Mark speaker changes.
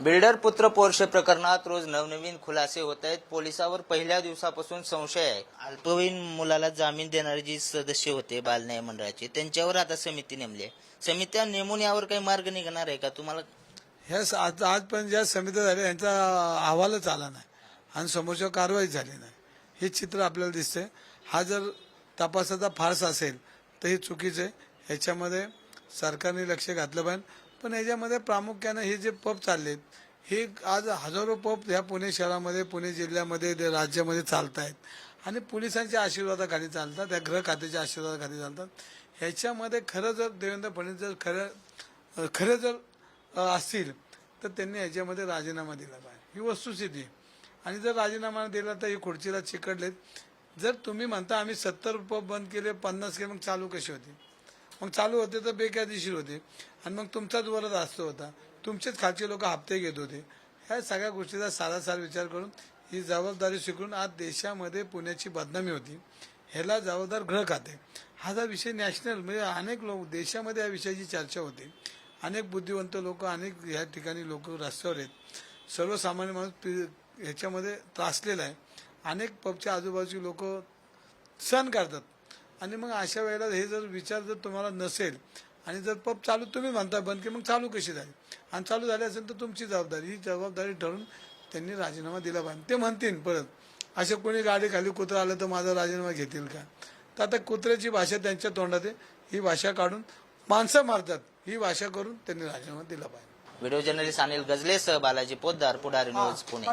Speaker 1: Builder पुत्र Porsche प्रकरणात रोज नवनवीन खुलासे होत आहेत. पोलिसावर पहिल्या दिवसापासून संशय आहे. अल्पवयीन मुलाला जामीन देणारे जे सदस्य होते बालन्याय मंडळाचे त्यांच्यावर आता समिती नेमली आहे. समित्या नेमून यावर काही मार्ग निघणार आहे का? तुम्हाला
Speaker 2: ह्या स- आज आजपर्यंत ज्या समित्या झाल्या यांचा अहवालच आला नाही आणि समोरच्या कारवाई झाली नाही. हे चित्र आपल्याला दिसतंय. हा जर तपासाचा फारस असेल तर हे चुकीचं आहे. ह्याच्यामध्ये सरकारने लक्ष घातलं पाहिजे. पण याच्यामध्ये प्रामुख्यानं हे जे पब चाललेत हे आज हजारो पब ह्या पुणे शहरामध्ये पुणे जिल्ह्यामध्ये राज्यामध्ये चालत आहेत आणि पोलिसांच्या आशीर्वादाखाली चालतात त्या गृह खात्याच्या आशीर्वादाखाली चालतात. ह्याच्यामध्ये खरं जर देवेंद्र फडणवीस जर खरं खरं जर असतील तर त्यांनी ह्याच्यामध्ये राजीनामा दिला पाहिजे. ही वस्तुस्थिती आणि जर राजीनामा दिला तर ही खुर्चीला चिकडलेत जर तुम्ही म्हणता आम्ही सत्तर पब बंद केले पन्नास केले मग चालू कशी होती? मग चालू होते तर बेकायदेशीर होते. आणि मग तुमचाच वरद असतो होता. तुमचेच खालचे लोक हप्ते घेत होते. ह्या सगळ्या गोष्टीचा सारासार विचार करून ही जबाबदारी स्वीकारून आज देशामध्ये पुण्याची बदनामी होती. ह्याला जबाबदार ग्रह खाते. हा जर विषय नॅशनल म्हणजे अनेक लोक देशामध्ये या विषयाची चर्चा होते. अनेक बुद्धिवंत लोक अनेक ह्या ठिकाणी लोक रस्त्यावर आहेत. सर्वसामान्य माणूस ह्याच्यामध्ये त्रासलेला आहे. अनेक पबच्या आजूबाजूची लोक सण करतात. आणि मग अशा वेळेला हे जर विचार जर तुम्हाला नसेल आणि जर पब चालू तुम्ही म्हणता बंद की मग चालू कशी झाली? आणि चालू झाली असेल तर तुमची जबाबदारी ही जबाबदारी ठरवून त्यांनी राजीनामा दिला पाहिजे. ते म्हणतील परत असे कोणी गाडी खाली कुत्रा आलं तर माझा राजीनामा घेतील का? तर आता कुत्र्याची भाषा त्यांच्या तोंडात आहे. ही भाषा काढून माणसं मारतात. ही भाषा करून त्यांनी राजीनामा दिला पाहिजे.
Speaker 1: व्हिडिओ जर्नलिस्ट अनिल गजलेसह बालाजी पोद्दार पुढारी न्यूज पुणे.